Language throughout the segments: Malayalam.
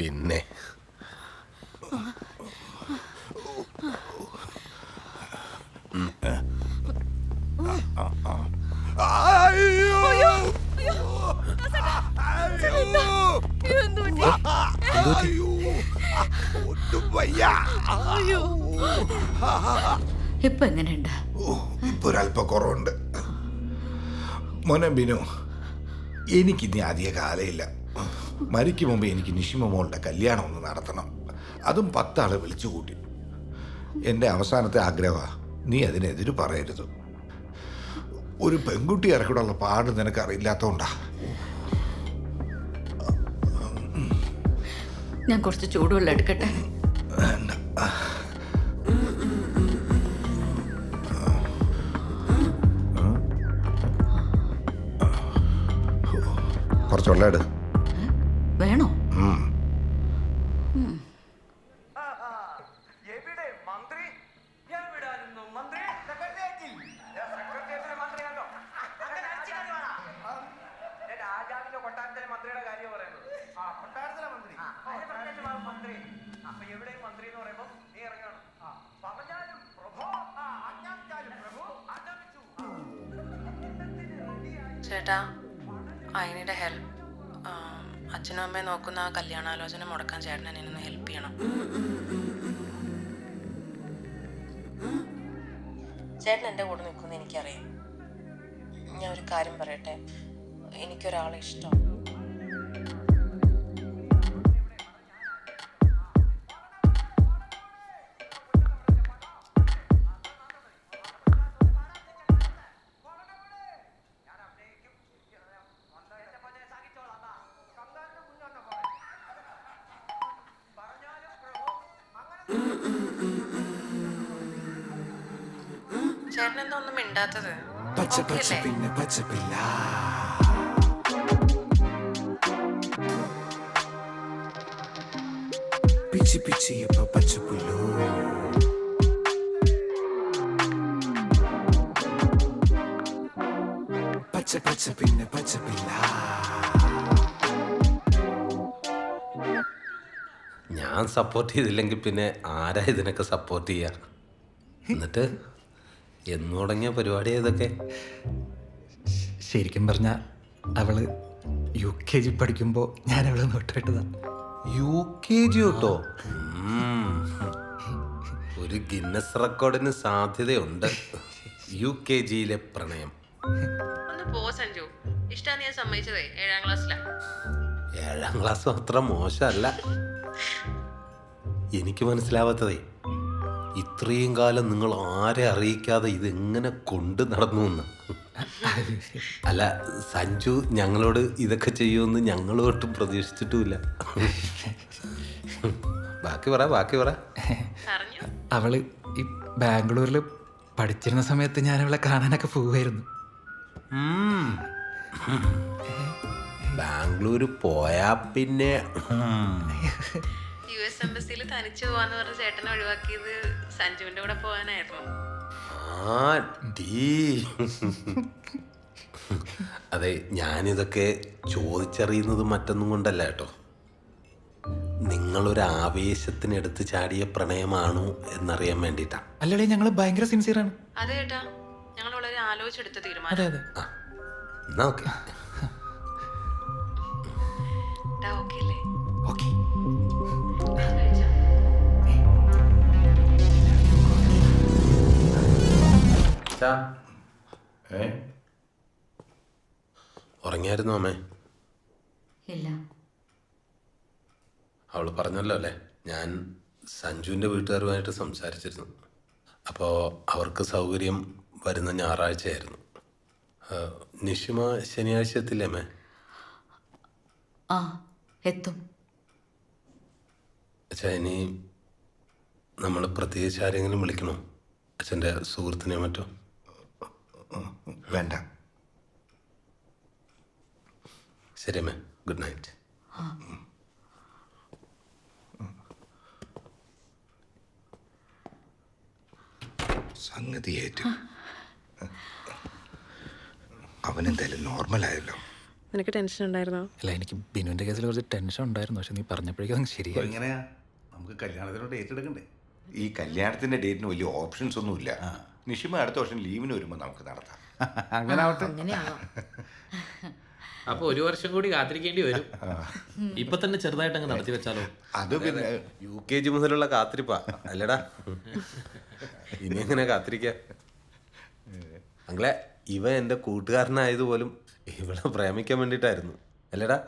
പിന്നെ. ഇപ്പൊ എങ്ങനെയുണ്ട്? ഓ, ഇപ്പൊ ഒരല്പ കുറവുണ്ട്. മോനെ ബിനു എനിക്കിനി അധിക കാലമില്ല. മരിക്കും മുമ്പ് എനിക്ക് നിഷിമ മോളുടെ കല്യാണം ഒന്ന് നടത്തണം. അതും പത്താളെ വിളിച്ചു കൂട്ടി. എന്റെ അവസാനത്തെ ആഗ്രഹമാണ് നീ അതിനെതിര് പറയരുത്. ഒരു പെൺകുട്ടി ഇറക്കിടുള്ള പാട് നിനക്ക് അറിയില്ലാത്തോണ്ടാ ഞാൻ കുറച്ച് ചൂടുവെള്ളം എടുക്കട്ടെ? വേണ്ട. കുറച്ച് വെള്ളം എടു. വേണോ? എവിടെ മന്ത്രി? നീഡ് ചേട്ടാ അതിനിടെ ഹെൽപ്പ് അച്ഛനും അമ്മയും നോക്കുന്ന ആ കല്യാണാലോചന മുടക്കാൻ ചേട്ടൻ എന്നെ ഒന്ന് ഹെൽപ്പ് ചെയ്യണം. ചേട്ടൻ എന്റെ കൂടെ നിൽക്കുമെന്ന് എനിക്കറിയാം. ഞാൻ ഒരു കാര്യം പറയട്ടെ? എനിക്കൊരാളെ ഇഷ്ടം. ചേട്ടൻ എന്താ ഒന്നും മിണ്ടാത്തത്? പച്ച പച്ച പിന്നെ പച്ചപ്പില്ല പിച്ചി പിച്ചി ഇപ്പൊ പച്ചപ്പുല്ലോ പച്ച പച്ച പിന്നെ പച്ചപ്പില്ല ഞാൻ സപ്പോർട്ട് ചെയ്തില്ലെങ്കിൽ പിന്നെ ആരാ ഇതിനൊക്കെ സപ്പോർട്ട് ചെയ്യാ? എന്നിട്ട് എന്ന് തുടങ്ങിയ പരിപാടി ഇതൊക്കെ ശരിക്കും പറഞ്ഞാൽ അവൾ യു കെ ജി പഠിക്കുമ്പോൾ ഞാൻ അവളെ നോട്ടിട്ടതാ യു കെ ജി കേട്ടോ ഒരു ഗിന്നസ് റെക്കോർഡിന് സാധ്യതയുണ്ട്. യു കെ ജിയിലെ പ്രണയം. ഒന്ന് പോ സഞ്ജു. സമ്മതിച്ചതേ? ഏഴാം ഏഴാം ക്ലാസ് അത്ര മോശമല്ല. എനിക്ക് മനസ്സിലാവാത്തതേ ഇത്രയും കാലം നിങ്ങൾ ആരെ അറിയിക്കാതെ ഇതെങ്ങനെ കൊണ്ട് നടന്നു എന്ന് അല്ല സഞ്ജു ഞങ്ങളോട് ഇതൊക്കെ ചെയ്യുമെന്ന് ഞങ്ങൾ ഒട്ടും പ്രതീക്ഷിച്ചിട്ടുമില്ല. ബാക്കി പറ ബാക്കി പറ. പറഞ്ഞു അവൾ ഈ ബാംഗ്ലൂരിൽ പഠിച്ചിരുന്ന സമയത്ത് ഞാൻ അവളെ കാണാനൊക്കെ പോവായിരുന്നു ബാംഗ്ലൂർ ബാംഗ്ലൂര് പോയാ പിന്നെ. യു എസ് എംബസിയിൽ തനിച്ചു പോവാന്ന് പറഞ്ഞ ചേട്ടനെ ഒഴിവാക്കിയത് സഞ്ജുവിന്റെ കൂടെ പോവാനായിരുന്നു. അതെ ഞാനിതൊക്കെ ചോദിച്ചറിയുന്നത് മറ്റൊന്നും കൊണ്ടല്ല കേട്ടോ. നിങ്ങളൊരു ആവേശത്തിന് എടുത്ത് ചാടിയ പ്രണയമാണോ എന്നറിയാൻ വേണ്ടിട്ടാ അല്ലടേ ഞങ്ങൾ ഭയങ്കര സിൻസിയറാണ് അതെ ചേട്ടാ ഞങ്ങൾ വളരെ ആലോചിച്ചെടുത്ത അതെ തീരുമാനം അതെ. ആ എന്നാ ഓക്കെ. ഏ? ഉറങ്ങിയായിരുന്നു അമ്മേ? ഇല്ല. അവൾ പറഞ്ഞല്ലോ അല്ലേ? ഞാൻ സഞ്ജുവിന്റെ വീട്ടുകാരുമായിട്ട് സംസാരിച്ചിരുന്നു. അപ്പോൾ അവർക്ക് സൗകര്യം വരുന്ന ഞായറാഴ്ചയായിരുന്നു. നിഷിമ ശനിയാഴ്ച എത്തില്ലേ അമ്മേ? ആ എത്തും. അച്ഛാ ഇനി നമ്മൾ പ്രത്യേകിച്ച് ആരെങ്കിലും വിളിക്കണോ? അച്ഛന്റെ സുഹൃത്തിനെ മറ്റോ? വേണ്ട. ശരി അമ്മേ. Good night. സംഗതി ഏറ്റു. അവനെന്തായാലും നോർമലായല്ലോ നിനക്ക് ടെൻഷൻ ഉണ്ടായിരുന്നോ? അല്ല എനിക്ക് ബിനുവിന്റെ കേസിൽ കുറച്ച് ടെൻഷൻ ഉണ്ടായിരുന്നു. പക്ഷെ നീ പറഞ്ഞപ്പോഴേക്കും ശരിയായി. എങ്ങനെയാ? നമുക്ക് കല്യാണത്തിനോട് ഏറ്റെടുക്കണ്ടേ ഈ കല്യാണത്തിന്റെ ഡേറ്റിന് വലിയ ഓപ്ഷൻസ് ഒന്നുമില്ല. നിഷിമ അടുത്ത വർഷം ലീവിന് വരുമ്പോൾ നമുക്ക് നടത്താം. അങ്ങനെ ആവട്ടെ. അങ്ങനെയാണോ? അപ്പൊ ഒരു വർഷം കൂടി കാത്തിരിക്കേണ്ടി വരും. ഇപ്പൊ തന്നെ ചെറുതായിട്ട് അങ്ങ് നടത്തി വെച്ചാലോ? അത് പിന്നെ യു കെ ജി മുതലുള്ള കാത്തിരിപ്പാ. അല്ലടാ. ഇനി എങ്ങനെ കാത്തിരിക്ക? അങ്ങളെ ഇവ എന്റെ കൂട്ടുകാരനായതുപോലും ഇവളെ പ്രേമിക്കാൻ വേണ്ടിയിട്ടായിരുന്നു. അല്ലടാ.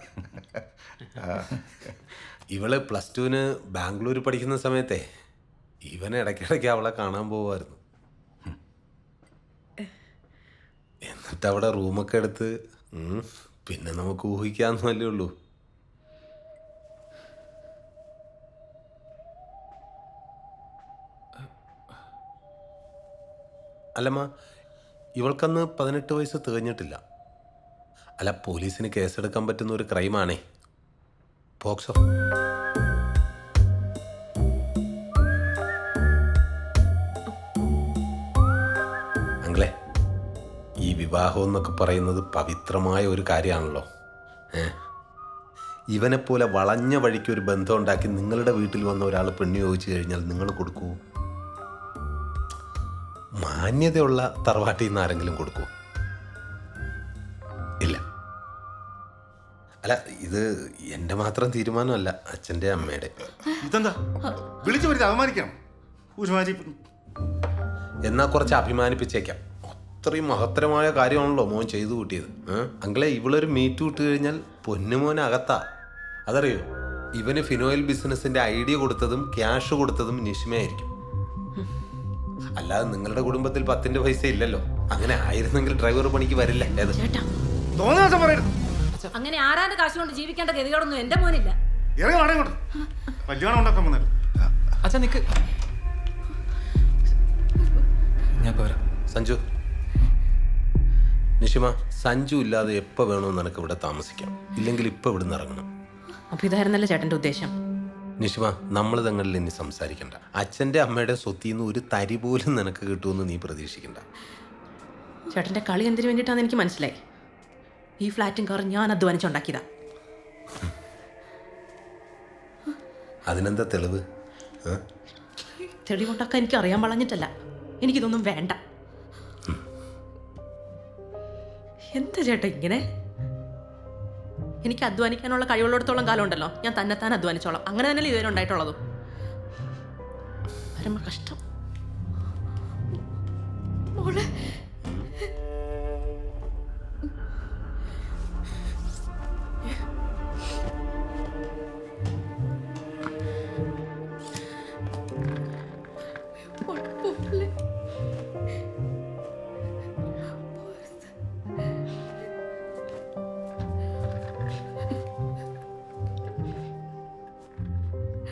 ഇവൾ പ്ലസ് ടുവിന് ബാംഗ്ലൂർ പഠിക്കുന്ന സമയത്തെ ഇവനെ ഇടയ്ക്കിടയ്ക്ക് അവളെ കാണാൻ പോവായിരുന്നു. എന്നിട്ട് അവിടെ റൂമൊക്കെ എടുത്ത് പിന്നെ നമുക്ക് ഊഹിക്കാന്നല്ലേ ഉള്ളൂ. അല്ലമ്മ ഇവൾക്കന്ന് പതിനെട്ട് വയസ്സ് തികഞ്ഞിട്ടില്ല. അല്ല പോലീസിന് കേസെടുക്കാൻ പറ്റുന്ന ഒരു ക്രൈമാണേ. പോക്സോ വിവാഹം എന്നൊക്കെ പറയുന്നത് പവിത്രമായ ഒരു കാര്യമാണല്ലോ. ഏ? ഇവനെപ്പോലെ വളഞ്ഞ വഴിക്ക് ഒരു ബന്ധം ഉണ്ടാക്കി നിങ്ങളുടെ വീട്ടിൽ വന്ന ഒരാൾ പെണ്ണു ചോദിച്ചു കഴിഞ്ഞാൽ നിങ്ങൾ കൊടുക്കൂ? മാന്യതയുള്ള തറവാട്ടിൽ നിന്ന് ആരെങ്കിലും കൊടുക്കൂ? ഇല്ല. അല്ല ഇത് എന്റെ മാത്രം തീരുമാനമല്ല അച്ഛന്റെ അമ്മയുടെ. ഇതെന്താ? വിളിച്ചു വരുത്തി ഒരുമാതിരി കുറച്ച് അഭിമാനിപ്പിച്ചേക്കാം. അത്രയും മഹത്തരമായ കാര്യമാണല്ലോ മോൻ ചെയ്തു കൂട്ടിയത്. അങ്കളെ ഇവളൊരു മീറ്റ് വിട്ട് കഴിഞ്ഞാൽ പൊന്നുമോൻ അകത്താ. അതറിയോ? ഇവന് ഫിനോയിൽ ബിസിനസിന്റെ ഐഡിയ കൊടുത്തതും ക്യാഷ് കൊടുത്തതും നിഷ്മയായിരിക്കും. അല്ലാതെ നിങ്ങളുടെ കുടുംബത്തിൽ പത്തിന്റെ പൈസ ഇല്ലല്ലോ. അങ്ങനെ ആയിരുന്നെങ്കിൽ ഡ്രൈവർ പണിക്ക് വരില്ല? അങ്ങനെ ആരാന്റെ കാശ് കൊണ്ട് ജീവിക്കേണ്ട ഗതികളൊന്നും എന്റെ മോനില്ല. നിക്ക്. ഞാൻ പോരാ സഞ്ജു നിഷിമ സഞ്ജു ഇല്ലാതെ എപ്പോൾ വേണമെന്ന് നിനക്ക് ഇവിടെ താമസിക്കാം. ഇല്ലെങ്കിൽ ഇപ്പോൾ നിന്ന് ഇറങ്ങണം. അപ്പൊ ഇതായിരുന്നല്ലേ ചേട്ടന്റെ ഉദ്ദേശം? നിഷിമ നമ്മൾ തങ്ങളിൽ ഇനി സംസാരിക്കണ്ട. അച്ഛന്റെ അമ്മയുടെ സ്വത്തിൽ നിന്ന് ഒരു തരി പോലും നിനക്ക് കിട്ടുമെന്ന് നീ പ്രതീക്ഷിക്കണ്ട. ചേട്ടന്റെ കളി എന്തിനു വേണ്ടിയിട്ടാന്ന് എനിക്ക് മനസ്സിലായി. ഈ ഫ്ലാറ്റും കാറും ഞാൻ അധ്വാനിച്ചുണ്ടാക്കിയതാ. അതിനെന്താ തെളിവ്? തെളിവുണ്ടാക്കാൻ എനിക്ക് അറിയാൻ വളഞ്ഞിട്ടല്ല. എനിക്കിതൊന്നും വേണ്ട. എന്താ ചേട്ട ഇങ്ങനെ? എനിക്ക് അധ്വാനിക്കാനുള്ള കഴിവുള്ളിടത്തോളം കാലം ഉണ്ടല്ലോ ഞാൻ തന്നെത്താൻ അധ്വാനിച്ചോളാം. അങ്ങനെ തന്നെയല്ലേ ഇതുവരെ ഉണ്ടായിട്ടുള്ളതും. കഷ്ടം.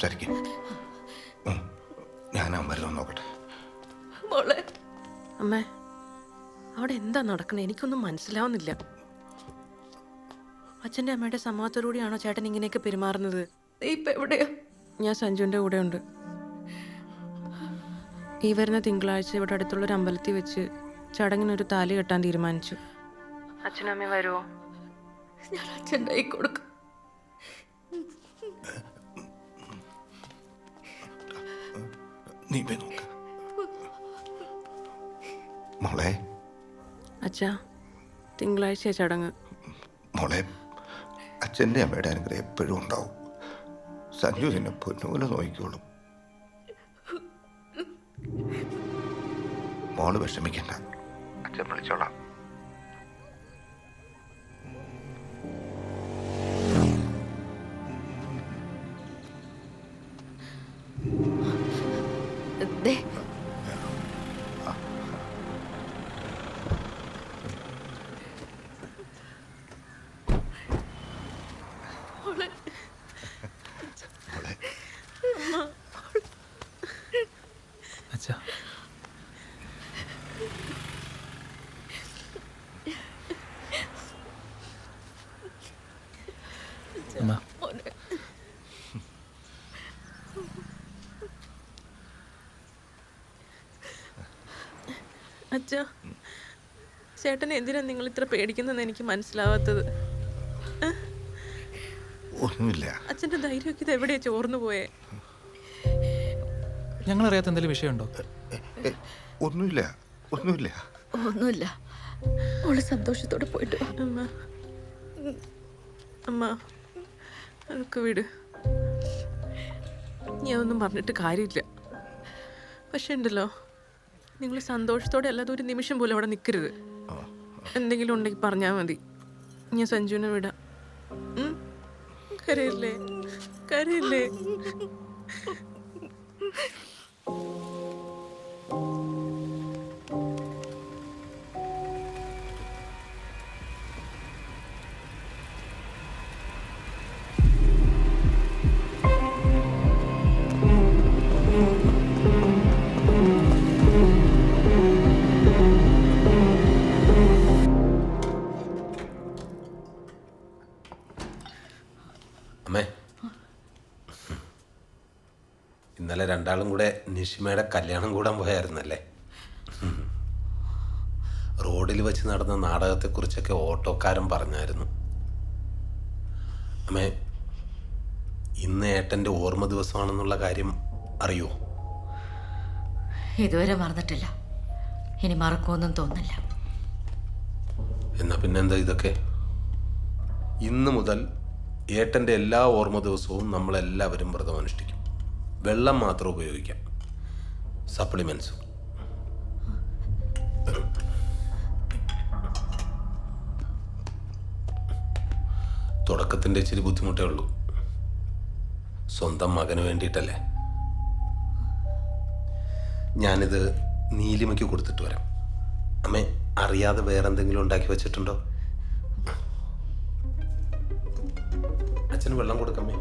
സംസാരിക്കും. ഞാൻ അമ്മരുന്ന് നോക്കട്ടെ. മോളെ. അമ്മേ അവിടെ എന്താ നടക്കണേ? എനിക്കൊന്നും മനസ്സിലാവുന്നില്ല. അച്ഛന്റെ അമ്മയുടെ സമ്മതത്തോടുകൂടിയാണോ ചേട്ടൻ ഇങ്ങനെയൊക്കെ പെരുമാറുന്നത്? ഇപ്പം ഇപ്പൊ എവിടെയാ? ഞാൻ സഞ്ജുവിന്റെ കൂടെ ഉണ്ട് ഈ വരുന്ന തിങ്കളാഴ്ച ഇവിടെ അടുത്തുള്ളൊരു അമ്പലത്തിൽ വെച്ച് ചടങ്ങിനൊരു താലി കെട്ടാൻ തീരുമാനിച്ചു. അച്ഛനമ്മ വരുമോ ഞാൻ അച്ഛന്റെ കൈ കൊടുക്കും. നീ പോയി നോക്ക്. മോളെ. അച്ഛാ തിങ്കളാഴ്ച ചടങ്ങ്. മോളെ അച്ഛന്റെ അമ്മയുടെ അനുഗ്രഹം എപ്പോഴും ഉണ്ടാവും. സഞ്ജു എന്നെ പൊന്നുപോലെ നോക്കിക്കോളും. മോൾ വിഷമിക്കണ്ട. അച്ഛൻ വിളിച്ചോളാം. ദേ മോളെ മോളെ അച്ഛാ അമ്മ മോനെ അച്ഛാ. ചേട്ടൻ എന്തിനാ നിങ്ങൾ ഇത്ര പേടിക്കുന്നതെന്ന് എനിക്ക് മനസ്സിലാവാത്തത്? ഒന്നുമില്ല. അച്ഛന്റെ ധൈര്യമൊക്കെ ഇത് എവിടെയാ ചോർന്നു പോയേ? ഞങ്ങളറിയാത്ത എന്തെങ്കിലും വിഷയമുണ്ടോ? ഒന്നുമില്ല ഒന്നുമില്ല. ഒന്നുമില്ല. ഓൾ സന്തോഷത്തോടെ പോയിട്ട് അമ്മ. അമ്മ അതൊക്കെ വിട്. ഞാൻ ഒന്നും പറഞ്ഞിട്ട് കാര്യമില്ല. പക്ഷെ ഉണ്ടല്ലോ നിങ്ങൾ സന്തോഷത്തോടെ അല്ലാതെ ഒരു നിമിഷം പോലും അവിടെ നിൽക്കരുത്. എന്തെങ്കിലും ഉണ്ടെങ്കിൽ പറഞ്ഞാൽ മതി. ഞാൻ സഞ്ജുവിനെ വിടാം? കരയില്ലേ? കരയില്ലേ? അമ്മേ. ഇന്നലെ രണ്ടാളും കൂടെ നിഷിമയുടെ കല്യാണം കൂടാൻ പോയായിരുന്നല്ലേ? റോഡിൽ വെച്ച് നടന്ന നാടകത്തെക്കുറിച്ചൊക്കെ ഓട്ടോക്കാരൻ പറഞ്ഞായിരുന്നു. അമ്മേ ഇന്ന് ഏട്ടന്റെ ഓർമ്മ ദിവസമാണെന്നുള്ള കാര്യം അറിയോ? ഇതുവരെ മറന്നിട്ടില്ല. ഇനി മറക്കുമെന്നും തോന്നില്ല എന്നാ പിന്നെന്താ ഇതൊക്കെ? ഇന്ന് മുതൽ ഏട്ടന്റെ എല്ലാ ഓർമ്മ ദിവസവും നമ്മളെല്ലാവരും വ്രതം അനുഷ്ഠിക്കും. വെള്ളം മാത്രം ഉപയോഗിക്കാം. സപ്ലിമെൻസും തുടക്കത്തിന്റെ ഇച്ചിരി ബുദ്ധിമുട്ടേ ഉള്ളൂ. സ്വന്തം മകന് വേണ്ടിയിട്ടല്ലേ? ഞാനിത് നീലിമയ്ക്ക് കൊടുത്തിട്ട് വരാം. അമ്മേ അറിയാതെ വേറെ എന്തെങ്കിലും ഉണ്ടാക്കി വെച്ചിട്ടുണ്ടോ? അച്ഛന് വെള്ളം കൊടുക്കമ്മേ